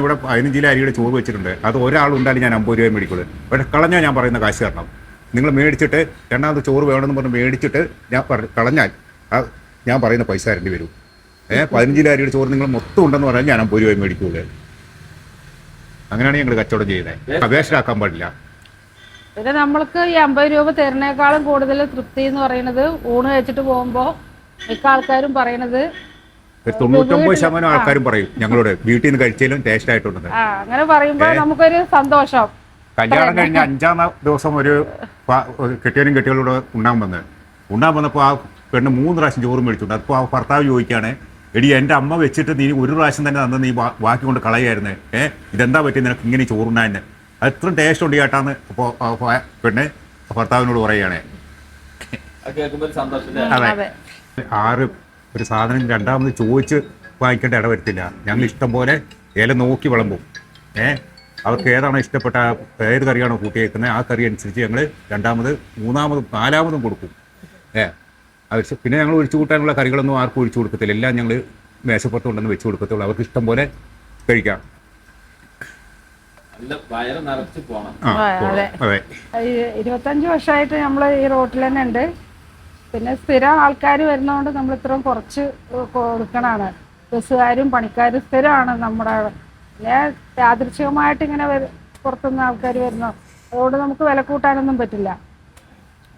ഇവിടെ പതിനഞ്ച് അരിയുടെ ചോറ് വെച്ചിട്ടുണ്ട്. അത് ഒരാൾ ഉണ്ടായാലും ഞാൻ അമ്പത് രൂപ മേടിക്കുള്ളൂ. പക്ഷേ കളഞ്ഞാൽ ഞാൻ പറയുന്ന കാശ് തരണം. നിങ്ങൾ മേടിച്ചിട്ട് രണ്ടാമത് ചോറ് വേണമെന്ന് പറഞ്ഞ് മേടിച്ചിട്ട് ഞാൻ കളഞ്ഞാൽ ആ ഞാൻ പറയുന്ന പൈസ തരേണ്ടി വരും. ഏഹ് പതിനഞ്ച് അരിയുടെ ചോറ് നിങ്ങൾ മൊത്തം ഉണ്ടെന്ന് പറഞ്ഞാൽ ഞാൻ അമ്പത് രൂപ മേടിക്കുള്ളൂ. അങ്ങനെയാണ് ഞങ്ങൾ കച്ചവടം ചെയ്യുന്നത് അപേക്ഷരാക്കാൻ പാടില്ല. പിന്നെ നമ്മൾക്ക് ഈ അമ്പത് രൂപ തരുന്നേക്കാളും കൂടുതൽ തൃപ്തി എന്ന് പറയുന്നത് ഊണ് കഴിച്ചിട്ട് പോകുമ്പോൾ മിക്ക ആൾക്കാരും പറയണത് ഒരു തൊണ്ണൂറ്റൊമ്പത് ശതമാനം ആൾക്കാരും പറയും ഞങ്ങളോട് വീട്ടിൽ നിന്ന് കഴിച്ചാലും ടേസ്റ്റ് ആയിട്ടുണ്ട് അങ്ങനെ പറയുമ്പോൾ നമുക്കൊരു സന്തോഷം. കല്യാണം കഴിഞ്ഞ അഞ്ചാം ദിവസം ഒരു കെട്ടിയനും കെട്ടികളോട് ഉണ്ണാൻ വന്ന്. ഉണ്ണാൻ വന്നപ്പോൾ ആ പെണ്ണ് മൂന്ന് പ്രാവശ്യം ചോറ് മേടിച്ചിട്ടുണ്ട് അപ്പോൾ ആ ഭർത്താവ് ചോദിക്കുകയാണ് എടി എന്റെ അമ്മ വെച്ചിട്ട് നീ ഒരു പ്രാവശ്യം തന്നെ തന്നെ നീ ബാക്കി കൊണ്ട് കളയായിരുന്നു. ഏ? ഇതെന്താ പറ്റി നിനക്ക് ഇങ്ങനെ ചോറുണ്ണാൻ അത് ഇത്രയും ടേസ്റ്റ് ഉണ്ട് കേട്ടാന്ന് അപ്പോൾ പെണ്ണ് ഭർത്താവിനോട് പറയുകയാണ്. അതെ. ആറ് ഒരു സാധനം രണ്ടാമത് ചോദിച്ച് വാങ്ങിക്കേണ്ട ഇട വരുത്തില്ല ഞങ്ങൾ ഇഷ്ടം പോലെ ഇല നോക്കി വിളമ്പും. ഏ? അവർക്ക് ഏതാണോ ഇഷ്ടപ്പെട്ട ഏത് കറിയാണോ കൂട്ടിയേക്കുന്നത് ആ കറി അനുസരിച്ച് ഞങ്ങൾ രണ്ടാമത് മൂന്നാമതും നാലാമതും കൊടുക്കും. ഏ? അത് പിന്നെ ഞങ്ങൾ ഒഴിച്ചു കൂട്ടാനുള്ള കറികളൊന്നും ആർക്കും ഒഴിച്ചു കൊടുക്കത്തില്ല. എല്ലാം ഞങ്ങൾ മേശപ്പുറത്ത് കൊണ്ടുവന്ന് വെച്ച് കൊടുക്കത്തുള്ളൂ. അവർക്ക് ഇഷ്ടം പോലെ കഴിക്കാം. നല്ല വയറ് നിറച്ച് പോണം. ആ ആ, അതെ. ഇരുപത്തഞ്ച് വർഷമായിട്ട് നമ്മൾ ഈ റോട്ടിൽ തന്നെ ഉണ്ട്. പിന്നെ സ്ഥിരം ആൾക്കാർ വരുന്നതുകൊണ്ട് നമ്മൾ ഇത്രയും കുറച്ച് കൊടുക്കണതാണ്. ബസ്സുകാരും പണിക്കാരും സ്ഥിരമാണ് നമ്മുടെ പിന്നെ യാദൃച്ഛികമായിട്ട് ഇങ്ങനെ പുറത്തുനിന്ന് ആൾക്കാർ വരുന്നു അതുകൊണ്ട് നമുക്ക് വില കൂട്ടാനൊന്നും പറ്റില്ല.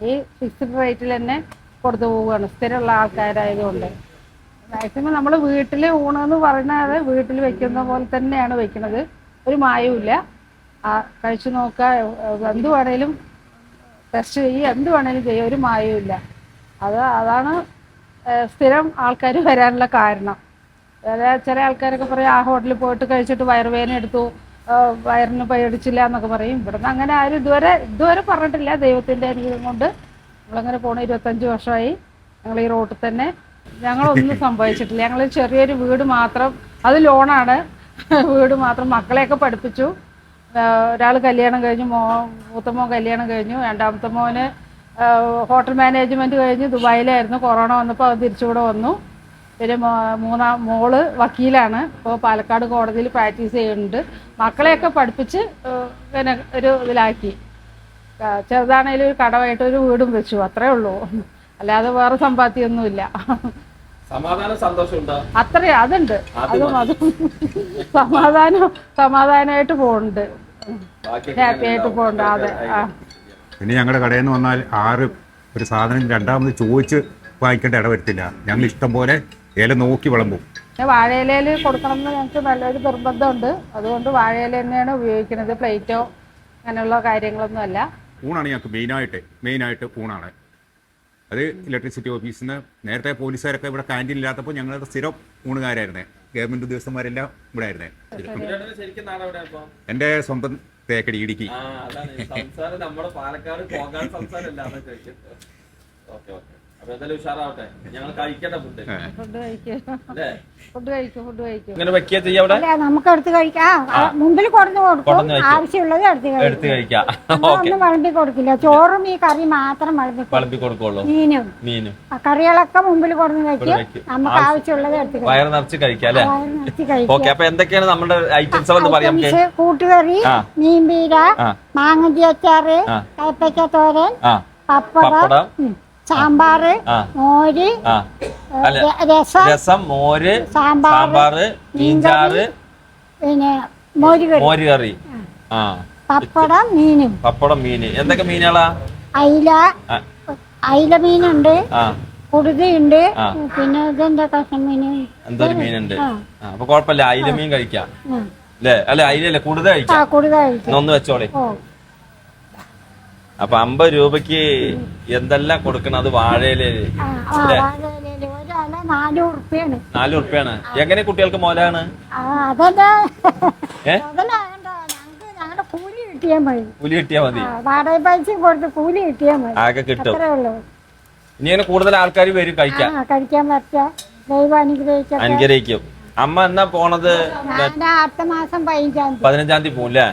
ഈ ഫിക്സ്ഡ് റേറ്റിൽ തന്നെ കൊടുത്തു പോവുകയാണ് സ്ഥിരമുള്ള ആൾക്കാരായതുകൊണ്ട്. മാക്സിമം നമ്മൾ വീട്ടിൽ ഊണെന്ന് പറയുന്നത് വീട്ടിൽ വെക്കുന്ന പോലെ തന്നെയാണ് വെക്കുന്നത് ഒരു മായവുമില്ല. കഴിച്ചു നോക്കുക എന്ത് വേണേലും ടെസ്റ്റ് ചെയ്യുക എന്ത് വേണേലും ചെയ്യുക ഒരു മായവുമില്ല. അത് അതാണ് സ്ഥിരം ആൾക്കാർ വരാനുള്ള കാരണം. ചില ആൾക്കാരൊക്കെ പറയും ആ ഹോട്ടലിൽ പോയിട്ട് കഴിച്ചിട്ട് വയറുവേദന എടുത്തു വയറിന് പേടിച്ചില്ല എന്നൊക്കെ പറയും. ഇവിടുന്ന് അങ്ങനെ ആരും ഇതുവരെ ഇതുവരെ പറഞ്ഞിട്ടില്ല. ദൈവത്തിന്റെ അനുഗ്രഹം കൊണ്ട് നമ്മളങ്ങനെ പോണ ഇരുപത്തഞ്ച് വർഷമായി ഞങ്ങൾ ഈ റോട്ടിൽ തന്നെ. ഞങ്ങളൊന്നും സംഭവിച്ചിട്ടില്ല. ഞങ്ങൾ ചെറിയൊരു വീട് മാത്രം അത് ലോണാണ്. വീട് മാത്രം മക്കളെയൊക്കെ പഠിപ്പിച്ചു. ഒരാൾ കല്യാണം കഴിഞ്ഞു മോ മൂത്ത മോൻ കല്യാണം കഴിഞ്ഞു രണ്ടാമത്തെ മോന് ഹോട്ടൽ മാനേജ്മെന്റ് കഴിഞ്ഞ് ദുബായിലായിരുന്നു. കൊറോണ വന്നപ്പോൾ അത് തിരിച്ചുകൂടെ വന്നു. പിന്നെ മൂന്നാം മോൾ വക്കീലാണ്. ഇപ്പോൾ പാലക്കാട് കോടതിയിൽ പ്രാക്ടീസ് ചെയ്യുന്നുണ്ട്. മക്കളെയൊക്കെ പഠിപ്പിച്ച് പിന്നെ ഒരു ഇതിലാക്കി. ചെറുതാണേലും ഒരു കടമായിട്ട് ഒരു വീടും വെച്ചു. അത്രേ ഉള്ളൂ. അല്ലാതെ വേറെ സമ്പാദ്യമൊന്നുമില്ല. അത്രേ അതുണ്ട്. അത് അതും സമാധാനം സമാധാനമായിട്ട് പോകുന്നുണ്ട് ഹാപ്പി ആയിട്ട് പോകുന്നുണ്ട് അതെ ആ. പിന്നെ ഞങ്ങളുടെ കടയിൽ നിന്ന് വന്നാൽ ആറ് ഒരു സാധനം രണ്ടാമത് ചോദിച്ച് വാങ്ങിക്കേണ്ട ഇട വരുത്തില്ല ഞങ്ങൾ ഇഷ്ടം പോലെ ഇല നോക്കി വിളമ്പും. പിന്നെ വാഴയിലയിൽ കൊടുക്കണം എന്ന് ഞങ്ങൾക്ക് നല്ലൊരു നിർബന്ധമുണ്ട്. അതുകൊണ്ട് വാഴയില തന്നെയാണ് ഉപയോഗിക്കുന്നത്. പ്ലേറ്റോ അങ്ങനെയുള്ള കാര്യങ്ങളൊന്നും അല്ല. ഊണാണ് ഞങ്ങൾക്ക് മെയിനായിട്ട് മെയിനായിട്ട് ഊണാണ്. അത് ഇലക്ട്രിസിറ്റി ഓഫീസിൽ നിന്ന് നേരത്തെ പോലീസുകാരൊക്കെ ഇവിടെ ക്യാന്റീൻ ഇല്ലാത്തപ്പോൾ ഞങ്ങൾ സ്ഥിരം ഊണുകാരായിരുന്നേ. ഗവൺമെന്റ് ഉദ്യോഗസ്ഥന്മാരെല്ലാം ഇവിടെ ആയിരുന്നേ എന്റെ സ്വന്തം തേക്കടി ഇടുക്കി. നമ്മുടെ പാലക്കാട് പോകാൻ സംസാരം അല്ല അതാ ചോദിക്കുന്നത് ഓക്കെ ഓക്കെ. അപ്പൊ എന്തായാലും ഉഷാറാവട്ടെ. ഞങ്ങൾ കഴിക്കേണ്ട ഫുഡ് ഫുഡ് കഴിക്കും. അല്ലേ? ഫുഡ് കഴിക്കും ഫുഡ് കഴിക്കും. ഇങ്ങനെ വെക്കുക ചെയ്യാം അവിടെ? അല്ല നമുക്ക് എടുത്ത് കഴിക്കാം. ആ, മുമ്പിൽ കൊടുന്ന് കൊടുക്കും. കൊണ്ടുവന്ന് വെക്കും. ആവശ്യമുള്ളത് എടുത്ത് എടുത്ത് കഴിക്കും. കഴിക്കാം ഓക്കെ. ഒന്നും വിളമ്പി കൊടുക്കില്ല. ചോറും ഈ കറി മാത്രം വിളമ്പി കൊടുക്കും. വിളമ്പി കൊടുക്കുള്ളൂ. മീനും. മീനും. ആ കറികളൊക്കെ മുമ്പിൽ കൊടുന്ന് ഇവിടെ വെക്കും. നമുക്ക് ആവശ്യമുള്ളത് എടുത്ത് കഴിക്കാം. വയറ് നിറച്ച് കഴിക്കാം അല്ലേ? വയറ് നിറച്ച് കഴിക്കാം. ഓക്കെ അപ്പൊ എന്തൊക്കെയാണ് നമ്മുടെ ഐറ്റംസ് എന്ന് പറയാം നമുക്ക്? ഐറ്റംസ് കൂട്ടുകറി ആ. മീൻപീര ആ. മാങ്ങഞ്ചി അച്ചാറ് ആ. തോരൻ ആ. പപ്പടം പപ്പടം. ഉം, സാമ്പാറ് മോര് രസം മോര് സാമ്പാറ് മീൻചാറ് പിന്നെ മോര് കറി ആ. പപ്പടം മീനും. പപ്പടം മീന്. എന്തൊക്കെ മീനുകളാ? അയില അയില മീനുണ്ട് കുടുതയുണ്ട് ആ. പിന്നെ ഇതെന്താ കഷ്ണം മീന് എന്തൊരു മീനുണ്ട്. അപ്പൊ കുഴപ്പമില്ല. അയില മീൻ കഴിക്കാം. അല്ലേ? അല്ലെ അയിലല്ലേ കൂടുതൽ കഴിക്കാം. കുടുത കഴിക്കും. ഒന്ന് വെച്ചോളെ. അപ്പൊ അമ്പത് രൂപക്ക് എന്തെല്ലാം കൊടുക്കണം? അത് വാഴയിൽ നാല് ഉറുപ്പ്യാണ് എങ്ങനെ കുട്ടികൾക്ക് മോലാണ് കൂലി കിട്ടിയാൽ മതി. കൂലി കിട്ടിയാ മതി. വാടക പൈസ കൊടുത്ത് കൂലി കിട്ടിയാൽ മതി. ആകെ കിട്ടും. ഇനി അങ്ങനെ കൂടുതൽ ആൾക്കാർ വരും കഴിക്കാം ആ കഴിക്കാൻ പറ്റാ ദൈവം അനുഗ്രഹിക്കും അനുഗ്രഹിക്കും. അമ്മ എന്നാ പോണത്? അടുത്ത മാസം പതിനഞ്ചാം തീയതി. പതിനഞ്ചാം തീയതി പോകും അല്ലേ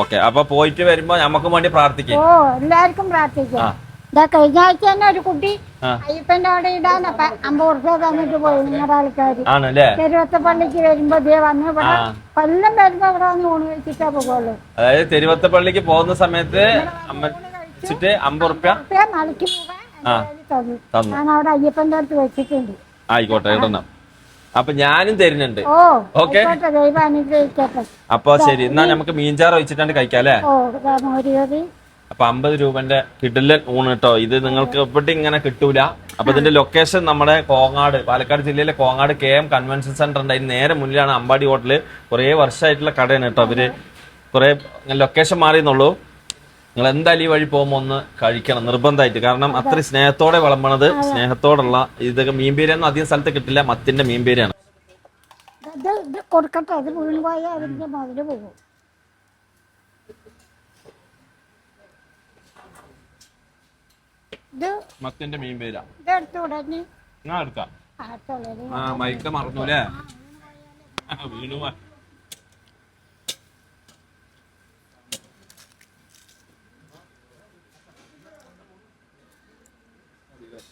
ഓക്കെ. അപ്പൊ പോയിട്ട് വരുമ്പോ നമുക്ക് വേണ്ടി പ്രാർത്ഥിക്കും. ഓ എല്ലാവർക്കും പ്രാർത്ഥിക്കാം. ഇതാ കഴിഞ്ഞ ആഴ്ച തന്നെ ഒരു കുട്ടി അയ്യപ്പന്റെ അവിടെ ഇടാൻ അപ്പൊ അമ്പത് ഉറുപ്പ്യ തന്നിട്ട് പോയി നിങ്ങളുടെ ആൾക്കാര്. ആണല്ലേ? തെരുവത്ത പള്ളിക്ക് വരുമ്പോ ദേ വന്ന് ഇവിടെ. കൊല്ലം വരുമ്പോ ഇവിടെ വന്ന് ഊണ് കഴിച്ചിട്ടാ പോകുള്ളൂ അതായത് തിരുവത്തപ്പള്ളിക്ക് പോകുന്ന സമയത്ത് വെച്ചിട്ട് അമ്പത് റുപ്യ ഉറുപ്പ്യ മലക്ക് പോകാൻ തന്നു. ഞാൻ അവിടെ അയ്യപ്പന്റെ അടുത്ത് വെച്ചിട്ടുണ്ട്. ആയിക്കോട്ടെ ഇടണം. അപ്പൊ ഞാനും തരുന്നുണ്ട്. ഓക്കെ? അപ്പൊ ശരി എന്നാ നമുക്ക് മീൻചാറ് വെച്ചിട്ടാണ് കഴിക്കാം അല്ലേ? ഓ ഇതാ മോര് കറി. അപ്പൊ അമ്പത് രൂപന്റെ കിടിലൻ ഊണ് കേട്ടോ. ഇത് നിങ്ങൾക്ക് എവിടെ ഇങ്ങനെ കിട്ടൂല. അപ്പൊ ഇതിന്റെ ലൊക്കേഷൻ നമ്മുടെ കോങ്ങാട് പാലക്കാട് ജില്ലയിലെ Kongad K M convention centre ഉണ്ട്. അതിന് നേരെ മുന്നിലാണ് അമ്പാടി ഹോട്ടൽ കുറെ വർഷമായിട്ടുള്ള കടയാണ് കേട്ടോ അവർ കുറെ ലൊക്കേഷൻ മാറിയെന്നുള്ളൂ. നിങ്ങൾ എന്തായാലും ഈ വഴി പോകുമ്പോൾ ഒന്ന് കഴിക്കണം നിർബന്ധമായിട്ട്. കാരണം അത്ര സ്നേഹത്തോടെ വിളമ്പണത് സ്നേഹത്തോടുള്ള ഇതൊക്കെ മീൻപേരിയൊന്നും അധികം സ്ഥലത്ത് കിട്ടില്ല മത്തിന്റെ മീൻപേരിയാണ്. കൊടുക്കട്ടെ അത് അതിന്റെ പോകും. മത്തിന്റെ ഞാൻ എടുക്കാം? ആട്ടോളൂ ആ മൈക്ക മറന്നൂലേ? വീണു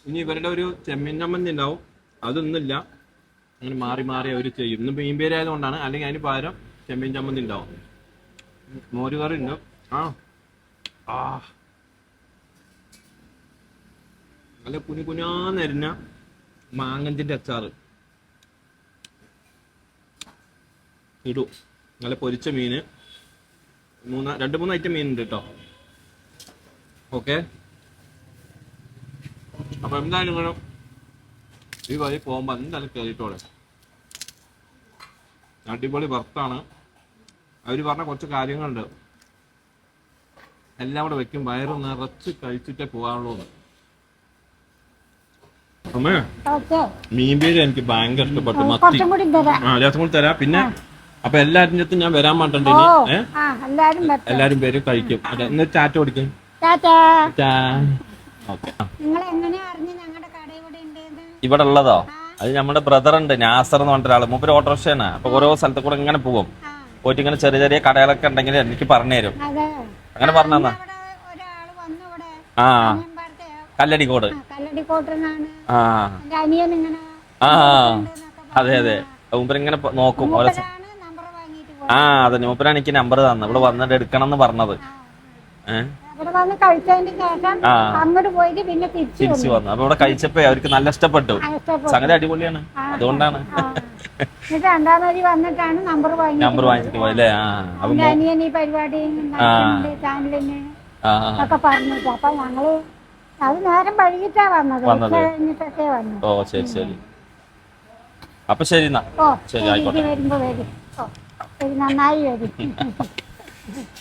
ഇനി ഇവരുടെ ഒരു ചെമ്മീൻ ഉണ്ടാവും. അതൊന്നുമില്ല. അങ്ങനെ മാറി മാറി അവർ ചെയ്യും. ഇന്ന് മീൻ പേര് ആയതുകൊണ്ടാണ് അല്ലെങ്കിൽ അതിന് പകരം ചെമ്മീൻ ചമ്മന്തി ഉണ്ടാവും. മോര് കറി ഉണ്ട്? ആ. ആ. നല്ല കുനി കുനാ നരുന്ന മാങ്ങഞ്ചിന്റെ അച്ചാറ്. ഇടൂ. നല്ല പൊരിച്ച മീന് മൂന്ന് രണ്ട് മൂന്ന് ഐറ്റം മീനുണ്ട് കേട്ടോ. ഓക്കെ അപ്പൊ എന്തായാലും വേണം. ഈ വഴി പോകുമ്പോ എന്തായാലും കയറിയിട്ടോളെ അടിപൊളി വർത്താണ്. അവർ പറഞ്ഞ കുറച്ച് കാര്യങ്ങളുണ്ട്. എല്ലാം കൂടെ വെക്കും. വയറ് നിറച്ച് കഴിച്ചിട്ടേ പോകാനുള്ളൂ. അമ്മേ മീൻപേര് എനിക്ക് ഭയങ്കര ഇഷ്ടപ്പെട്ടു. മത്തി. ആ ലേസം കൂടി തരാം. പിന്നെ അപ്പൊ എല്ലാരും അടുത്തും ഞാൻ വരാൻ മാട്ടുണ്ട് എല്ലാരും പേര് കഴിക്കും. അതെ ചാറ്റ് കൊടുക്കും. ഓക്കെ. ഇവിടെ ഉള്ളതോ? അത് നമ്മുടെ ബ്രദർ ഉണ്ട് നാസർ എന്ന് പറഞ്ഞ ഒരാൾ. മൂപ്പര് ഓട്ടോറിക്ഷയാണ്. അപ്പൊ ഓരോ സ്ഥലത്ത് കൂടെ ഇങ്ങനെ പോകും. പോയിട്ട് ഇങ്ങനെ ചെറിയ ചെറിയ കടകളൊക്കെ ഉണ്ടെങ്കിൽ എനിക്ക് പറഞ്ഞു തരും. അങ്ങനെ പറഞ്ഞാ ആ. കല്ലടി കോട്. കല്ലടിക്കോട് ആ. ആ അതെ അതെ. മൂപ്പര് ഇങ്ങനെ നോക്കും. ഓരോ ആ അതെ. മൂപ്പരാണ് എനിക്ക് നമ്പർ തന്നെ ഇവിടെ വന്നിട്ട് എടുക്കണം എന്ന് പറഞ്ഞത് ഏഹ് ഇവിടെ വന്ന് കഴിച്ചതിന് ശേഷം. അങ്ങോട്ട് പോയിട്ട് പിന്നെ തിരിച്ചു വന്നു. അപ്പൊ ഇവിടെ കഴിച്ചപ്പോ അവർക്ക് നല്ല ഇഷ്ടപ്പെട്ടു. സംഗതി അടിപൊളിയാണ്. അതുകൊണ്ടാണ്. എന്നിട്ട് രണ്ടാം തീയതി വന്നിട്ടാണ് നമ്പർ വാങ്ങി നമ്പർ വാങ്ങിച്ചിട്ട് പോയല്ലേ അനിയൻ ഈ പരിപാടി ചാനലിന് ഒക്കെ പറഞ്ഞിട്ട്. അപ്പൊ ഞങ്ങൾ അത് നേരം വൈകിട്ടാ വന്നത്. കഴിഞ്ഞിട്ടൊക്കെ വന്നത് ഓ ശരി ശരി. അപ്പൊ ശരി ശരി, ആയിക്കോട്ടെ. വരുമ്പോ വരും. നന്നായി വരും.